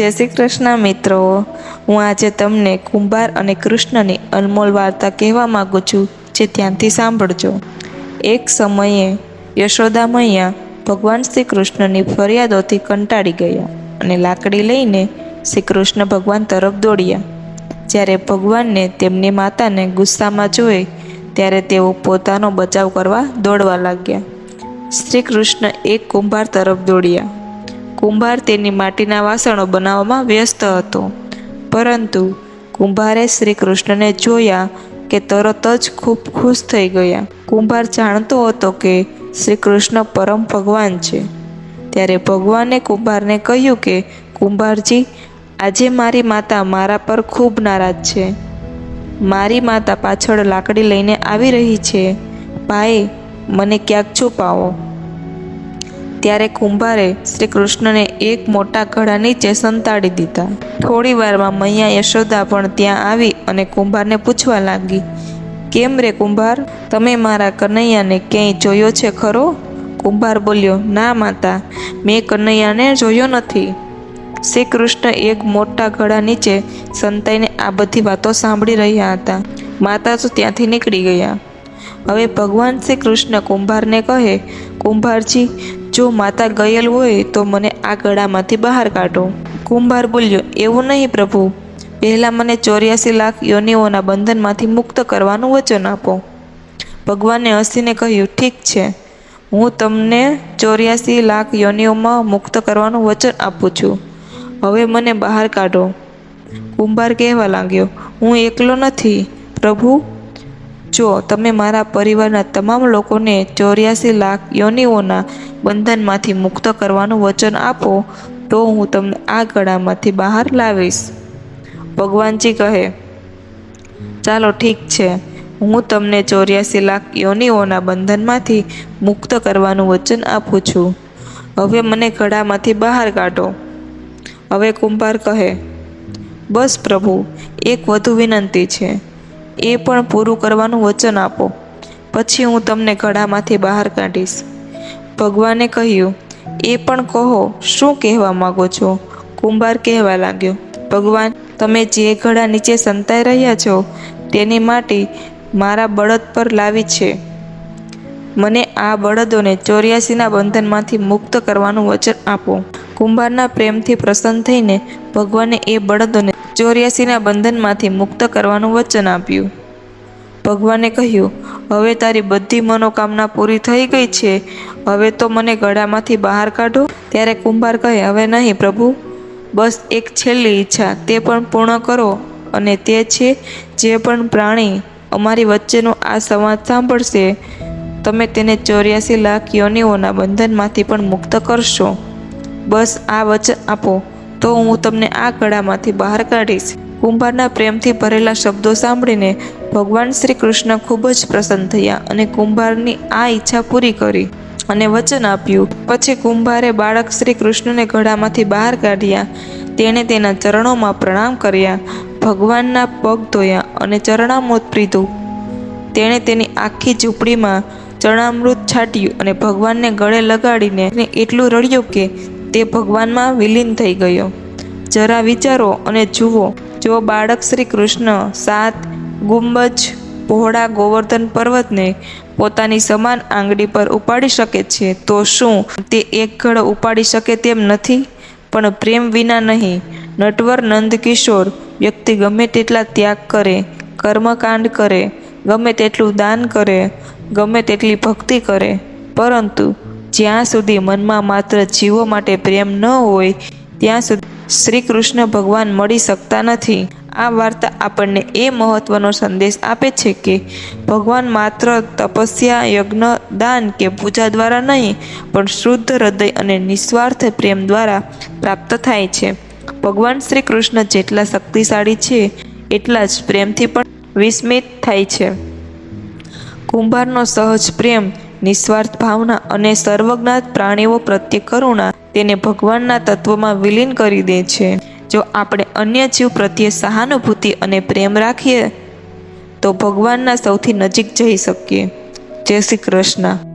જય શ્રી કૃષ્ણ મિત્રો. હું આજે તમને કુંભાર અને કૃષ્ણની અનમોલ વાર્તા કહેવા માગું છું, જે ધ્યાનથી સાંભળજો. એક સમયે યશોદા મૈયા ભગવાન શ્રી કૃષ્ણની ફરિયાદોથી કંટાળી ગયા અને લાકડી લઈને શ્રી કૃષ્ણ ભગવાન તરફ દોડ્યા. જ્યારે ભગવાનને તેમની માતાને ગુસ્સામાં જોઈ, ત્યારે તેઓ પોતાનો બચાવ કરવા દોડવા લાગ્યા. શ્રી કૃષ્ણ એક કુંભાર તરફ દોડ્યા. કુંભાર તેની માટીના વાસણો બનાવવામાં વ્યસ્ત હતો. પરંતુ કુંભારે શ્રી કૃષ્ણને જોયા કે તરત જ ખૂબ ખુશ થઈ ગયા. કુંભાર જાણતો હતો કે શ્રી કૃષ્ણ પરમ ભગવાન છે. ત્યારે ભગવાને કુંભારને કહ્યું કે, કુંભારજી, આજે મારી માતા મારા પર ખૂબ નારાજ છે. મારી માતા પાછળ લાકડી લઈને આવી રહી છે. ભાઈ, મને ક્યાંક છુપાવો. ત્યારે કુંભારે શ્રી કૃષ્ણને એક મોટા ઘડા નીચે સંતાડી દીધા. થોડી વારમાં મૈયા યશોદા પણ ત્યાં આવી અને કુંભારને પૂછવા લાગી, કેમ રે કુંભાર? તમે મારા કનૈયાને ક્યાંય જોયો છે ખરો? કુંભાર બોલ્યો, ના માતા, મેં કનૈયાને જોયો નથી. શ્રી કૃષ્ણ એક મોટા ઘડા નીચે સંતાઈને આ બધી વાતો સાંભળી રહ્યા હતા. માતા તો ત્યાંથી નીકળી ગયા. હવે ભગવાન શ્રી કૃષ્ણ કુંભારને કહે, કુંભારજી જો માતા ગયેલ હોય તો મને આ ગળામાંથી બહાર કાઢો. કુંભાર બોલ્યો, એવું નહીં પ્રભુ. પહેલાં મને ચોર્યાસી લાખ યોનિઓના બંધનમાંથી મુક્ત કરવાનું વચન આપો. ભગવાને હસીને કહ્યું, ઠીક છે. હું તમને ચોર્યાસી લાખ યોનિઓમાં મુક્ત કરવાનું વચન આપું છું. હવે મને બહાર કાઢો. કુંભાર કહેવા લાગ્યો, હું એકલો નથી. પ્રભુ જો તમે મારા પરિવારના તમામ લોકોને ચોર્યાસી લાખ યોનિઓના બંધનમાંથી મુક્ત કરવાનું વચન આપો, તો હું તમને આ ગળામાંથી બહાર લાવીશ. ભગવાનજી કહે, ચાલો ઠીક છે. હું તમને ચોર્યાસી લાખ યોનિઓના બંધનમાંથી મુક્ત કરવાનું વચન આપું છું. હવે મને ગળામાંથી બહાર કાઢો. હવે કુંભાર કહે, બસ પ્રભુ, એક વધુ વિનંતી છે. એ પણ પૂરું કરવાનું વચન આપો. પછી હું તમને ઘડામાંથી બહાર કાઢીશ. ભગવાને કહ્યું, એ પણ કહો, શું કહેવા માગો છો? કુંભાર કહેવા લાગ્યો, ભગવાન, તમે જે ઘડા નીચે સંતાઈ રહ્યા છો, તેની માટી મારા બળદ પર લાવી છે. મને આ બળદોને ચોર્યાસીના બંધનમાંથી મુક્ત કરવાનું વચન આપો. કુંભારના પ્રેમથી પ્રસન્ન થઈને ભગવાને એ બળદોને ચોર્યાસીના બંધનમાંથી મુક્ત કરવાનું વચન આપ્યું. ભગવાને કહ્યું, હવે તારી બધી મનોકામના પૂરી થઈ ગઈ છે. હવે તો મને ગળામાંથી બહાર કાઢો. ત્યારે કુંભાર કહે, હવે નહીં પ્રભુ. બસ એક છેલ્લી ઈચ્છા, તે પણ પૂર્ણ કરો. અને તે છે જે પણ પ્રાણી અમારી વચ્ચેનો આ સંવાદ સાંભળશે, તમે તેને ચોર્યાસી લાખ યોનિઓના બંધનમાંથી પણ મુક્ત કરશો. બસ આ વચન આપો. તો હું તમને આ ગળામાંથી બહાર કાઢીશ. કુંભારના પ્રેમથી ભરેલા શબ્દો સાંભળીને ભગવાન શ્રી કૃષ્ણ ખૂબ જ પ્રસન્ન થયા અને કુંભારની આ ઈચ્છા પૂરી કરી અને વચન આપ્યું. પછી કુંભારે બાળક શ્રી કૃષ્ણને ગળામાંથી બહાર કાઢ્યા. તેણે તેના ચરણોમાં પ્રણામ કર્યા. ભગવાનના પગ ધોયા અને ચરણામૃત પીધું. તેણે તેની આખી ઝૂંપડીમાં ચરણામૃત છાટ્યું અને ભગવાનને ગળે લગાડીને એટલું રડ્યું કે તે ભગવાનમાં વિલીન થઈ ગયો. જરા વિચારો અને જુઓ, જો બાળક શ્રી કૃષ્ણ સાત ગુંબજ પહોળા ગોવર્ધન પર્વતને પોતાની સમાન આંગળી પર ઉપાડી શકે છે, તો શું તે એક ઘડ ઉપાડી શકે તેમ નથી? પણ પ્રેમ વિના નહીં, નટવર નંદકિશોર વ્યક્તિ ગમે તેટલા ત્યાગ કરે, કર્મકાંડ કરે, ગમે તેટલું દાન કરે, ગમે તેટલી ભક્તિ કરે, પરંતુ જ્યાં સુધી મનમાં માત્ર જીવો માટે પ્રેમ ન હોય, ત્યાં સુધી શ્રી કૃષ્ણ ભગવાન મળી શકતા નથી. આ વાર્તા આપણને એ મહત્વનો સંદેશ આપે છે કે ભગવાન માત્ર તપસ્યા, યજ્ઞ, દાન કે પૂજા દ્વારા નહીં, પણ શુદ્ધ હૃદય અને નિસ્વાર્થ પ્રેમ દ્વારા પ્રાપ્ત થાય છે. ભગવાન શ્રી કૃષ્ણ જેટલા શક્તિશાળી છે, એટલા જ પ્રેમથી પણ વિસ્મિત થાય છે. કુંભારનો સહજ પ્રેમ નિસ્વાર્થ ભાવના અને સર્વજ્ઞાત પ્રાણીઓ પ્રત્યે કરુણા તેને ભગવાનના તત્વમાં વિલીન કરી દે છે. જો આપણે અન્ય જીવ પ્રત્યે સહાનુભૂતિ અને પ્રેમ રાખીએ, તો ભગવાનના સૌથી નજીક જઈ શકીએ. જય શ્રી કૃષ્ણ.